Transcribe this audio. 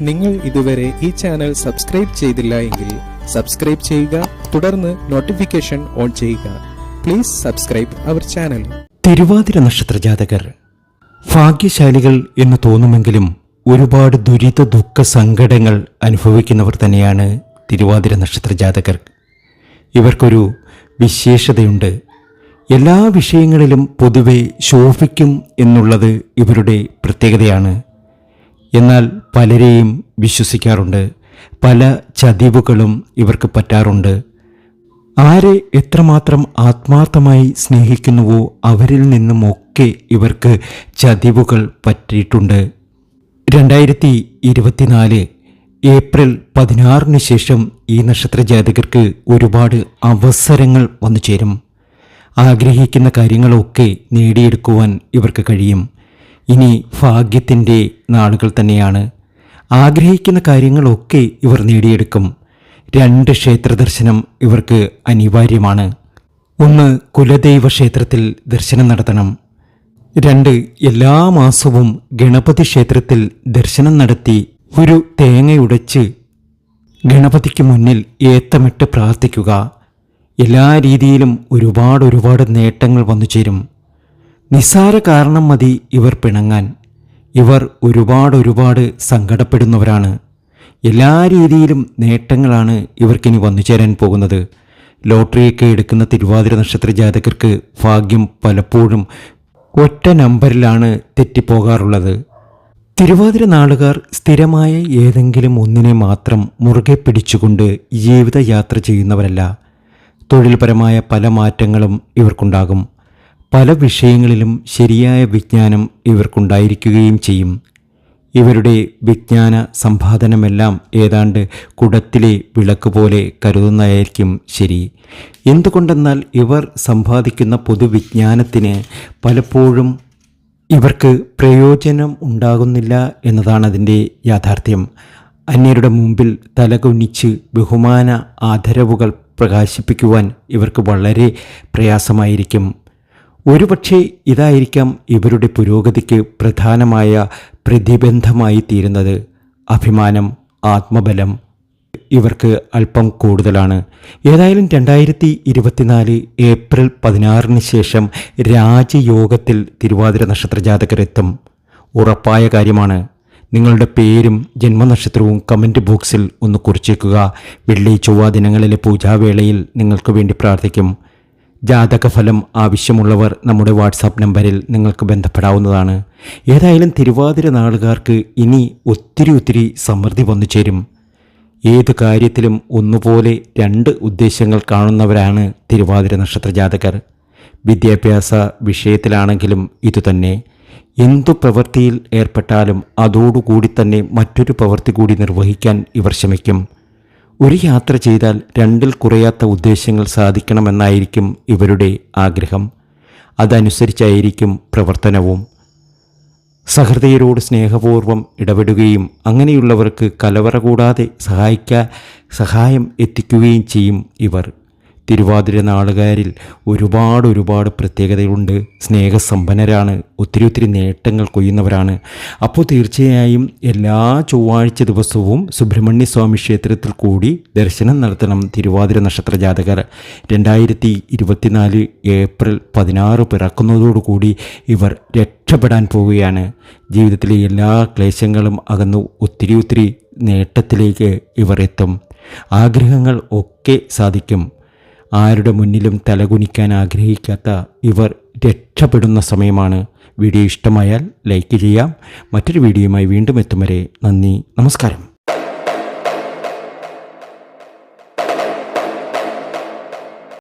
നിങ്ങൾ ഇതുവരെ ഈ ചാനൽ സബ്സ്ക്രൈബ് ചെയ്തില്ല എങ്കിൽ സബ്സ്ക്രൈബ് ചെയ്യുക തുടർന്ന് നോട്ടിഫിക്കേഷൻ ഓൺ ചെയ്യുക. Please subscribe our channel Thiruvathira നക്ഷത്ര ജാതകർ ഭാഗ്യശാലികൾ എന്ന് തോന്നുമെങ്കിലും ഒരുപാട് ദുരിത ദുഃഖ സങ്കടങ്ങൾ അനുഭവിക്കുന്നവർ തന്നെയാണ് തിരുവാതിര നക്ഷത്ര ജാതകർ. ഇവർക്കൊരു വിശേഷതയുണ്ട്. എല്ലാ വിഷയങ്ങളിലും പൊതുവെ ശോഭിക്കും എന്നുള്ളത് ഇവരുടെ പ്രത്യേകതയാണ്. എന്നാൽ പലരെയും വിശ്വസിക്കാറുണ്ട്. പല ചതിവുകളും ഇവർക്ക് പറ്റാറുണ്ട്. ആരെ എത്രമാത്രം ആത്മാർത്ഥമായി സ്നേഹിക്കുന്നുവോ അവരിൽ നിന്നുമൊക്കെ ഇവർക്ക് ചതിവുകൾ പറ്റിയിട്ടുണ്ട്. രണ്ടായിരത്തി ഇരുപത്തിനാല് ഏപ്രിൽ പതിനാറിന് ശേഷം ഈ നക്ഷത്ര ജാതകർക്ക് ഒരുപാട് അവസരങ്ങൾ വന്നു ചേരും. ആഗ്രഹിക്കുന്ന കാര്യങ്ങളൊക്കെ നേടിയെടുക്കുവാൻ ഇവർക്ക് കഴിയും. ഇനി ഭാഗ്യത്തിന്റെ നാളുകൾ തന്നെയാണ്. ആഗ്രഹിക്കുന്ന കാര്യങ്ങളൊക്കെ ഇവർ നേടിയെടുക്കും. രണ്ട് ക്ഷേത്ര ദർശനം ഇവർക്ക് അനിവാര്യമാണ്. ഒന്ന് കുലദൈവ ക്ഷേത്രത്തിൽ ദർശനം നടത്തണം. രണ്ട് എല്ലാ മാസവും ഗണപതി ക്ഷേത്രത്തിൽ ദർശനം നടത്തി ഒരു തേങ്ങയുടച്ച് ഗണപതിക്ക് മുന്നിൽ ഏത്തമിട്ട് പ്രാർത്ഥിക്കുക. എല്ലാ രീതിയിലും ഒരുപാട് ഒരുപാട് നേട്ടങ്ങൾ വന്നു ചേരും. നിസ്സാര കാരണം മതി ഇവർ പിണങ്ങാൻ. ഇവർ ഒരുപാട് ഒരുപാട് സങ്കടപ്പെടുന്നവരാണ്. എല്ലാ രീതിയിലും നേട്ടങ്ങളാണ് ഇവർക്കിനി വന്നു ചേരാൻ പോകുന്നത്. ലോട്ടറിയൊക്കെ എടുക്കുന്ന തിരുവാതിര നക്ഷത്ര ജാതകർക്ക് ഭാഗ്യം പലപ്പോഴും ഒറ്റ നമ്പറിലാണ് തെറ്റിപ്പോകാറുള്ളത്. തിരുവാതിര നാളുകാർ സ്ഥിരമായ ഏതെങ്കിലും ഒന്നിനെ മാത്രം മുറുകെ പിടിച്ചുകൊണ്ട് ജീവിതയാത്ര ചെയ്യുന്നവരല്ല. തൊഴിൽപരമായ പല മാറ്റങ്ങളും ഇവർക്കുണ്ടാകും. പല വിഷയങ്ങളിലും ശരിയായ വിജ്ഞാനം ഇവർക്കുണ്ടായിരിക്കുകയും ചെയ്യും. ഇവരുടെ വിജ്ഞാന സമ്പാദനമെല്ലാം ഏതാണ്ട് കുടത്തിലെ വിളക്ക് പോലെ കരുതുന്നതായിരിക്കും ശരി. എന്തുകൊണ്ടെന്നാൽ ഇവർ സമ്പാദിക്കുന്ന പൊതുവിജ്ഞാനത്തിന് പലപ്പോഴും ഇവർക്ക് പ്രയോജനം ഉണ്ടാകുന്നില്ല എന്നതാണ് അതിന്റെ യാഥാർത്ഥ്യം. അന്യരുടെ മുമ്പിൽ തലകുനിച്ച് ബഹുമാന ആദരവുകൾ പ്രകാശിപ്പിക്കുവാൻ ഇവർക്ക് വളരെ പ്രയാസമായിരിക്കും. ഒരുപക്ഷെ ഇതായിരിക്കാം ഇവരുടെ പുരോഗതിക്ക് പ്രധാനമായ പ്രതിബന്ധമായി തീരുന്നത്. അഭിമാനം ആത്മബലം ഇവർക്ക് അല്പം കൂടുതലാണ്. ഏതായാലും രണ്ടായിരത്തി ഇരുപത്തിനാല് ഏപ്രിൽ പതിനാറിന് ശേഷം രാജയോഗത്തിൽ തിരുവാതിര നക്ഷത്ര ജാതകരെത്തും ഉറപ്പായ കാര്യമാണ്. നിങ്ങളുടെ പേരും ജന്മനക്ഷത്രവും കമന്റ് ബോക്സിൽ ഒന്ന് കുറിച്ചേക്കുക. വെള്ളി ചൊവ്വ ദിനങ്ങളിലെ പൂജാവേളയിൽ നിങ്ങൾക്ക് വേണ്ടി പ്രാർത്ഥിക്കും. ജാതകഫലം ആവശ്യമുള്ളവർ നമ്മുടെ വാട്സാപ്പ് നമ്പറിൽ നിങ്ങൾക്ക് ബന്ധപ്പെടാവുന്നതാണ്. ഏതായാലും തിരുവാതിര നാളുകാർക്ക് ഇനി ഒത്തിരി ഒത്തിരി സമൃദ്ധി വന്നു ചേരും. ഏത് കാര്യത്തിലും ഒന്നുപോലെ രണ്ട് ഉദ്ദേശങ്ങൾ കാണുന്നവരാണ് തിരുവാതിര നക്ഷത്ര ജാതകർ. വിദ്യാഭ്യാസ വിഷയത്തിലാണെങ്കിലും ഇതുതന്നെ. എന്തു പ്രവൃത്തിയിൽ ഏർപ്പെട്ടാലും അതോടുകൂടി തന്നെ മറ്റൊരു പ്രവൃത്തി കൂടി നിർവഹിക്കാൻ ഇവർ ശ്രമിക്കും. ഒരു യാത്ര ചെയ്താൽ രണ്ടിൽ കുറയാത്ത ഉദ്ദേശങ്ങൾ സാധിക്കണമെന്നായിരിക്കും ഇവരുടെ ആഗ്രഹം. അതനുസരിച്ചായിരിക്കും പ്രവർത്തനവും. സഹൃദയരോട് സ്നേഹപൂർവം ഇടപെടുകയും അങ്ങനെയുള്ളവർക്ക് കലവറ കൂടാതെ സഹായിക്കാൻ സഹായം എത്തിക്കുകയും ചെയ്യും ഇവർ. തിരുവാതിര നാളുകാരിൽ ഒരുപാട് ഒരുപാട് പ്രത്യേകതകളുണ്ട്. സ്നേഹസമ്പന്നരാണ്. ഒത്തിരി ഒത്തിരി നേട്ടങ്ങൾ കൊയ്യുന്നവരാണ്. അപ്പോൾ തീർച്ചയായും എല്ലാ ചൊവ്വാഴ്ച ദിവസവും സുബ്രഹ്മണ്യ സ്വാമി ക്ഷേത്രത്തിൽ കൂടി ദർശനം നടത്തണം തിരുവാതിര നക്ഷത്ര ജാതകർ. രണ്ടായിരത്തി ഇരുപത്തിനാല് ഏപ്രിൽ പതിനാറ് പിറക്കുന്നതോടുകൂടി ഇവർ രക്ഷപ്പെടാൻ പോവുകയാണ്. ജീവിതത്തിലെ എല്ലാ ക്ലേശങ്ങളും അകന്നു ഒത്തിരി ഒത്തിരി നേട്ടത്തിലേക്ക് ഇവർ എത്തും. ആഗ്രഹങ്ങൾ ഒക്കെ സാധിക്കും. ആരുടെ മുന്നിലും തലകുനിക്കാൻ ആഗ്രഹിക്കാത്ത ഇവർ രക്ഷപ്പെടുന്ന സമയമാണ്. വീഡിയോ ഇഷ്ടമായാൽ ലൈക്ക് ചെയ്യാം. മറ്റൊരു വീഡിയോയുമായി വീണ്ടും എത്തും വരെ നന്ദി നമസ്കാരം.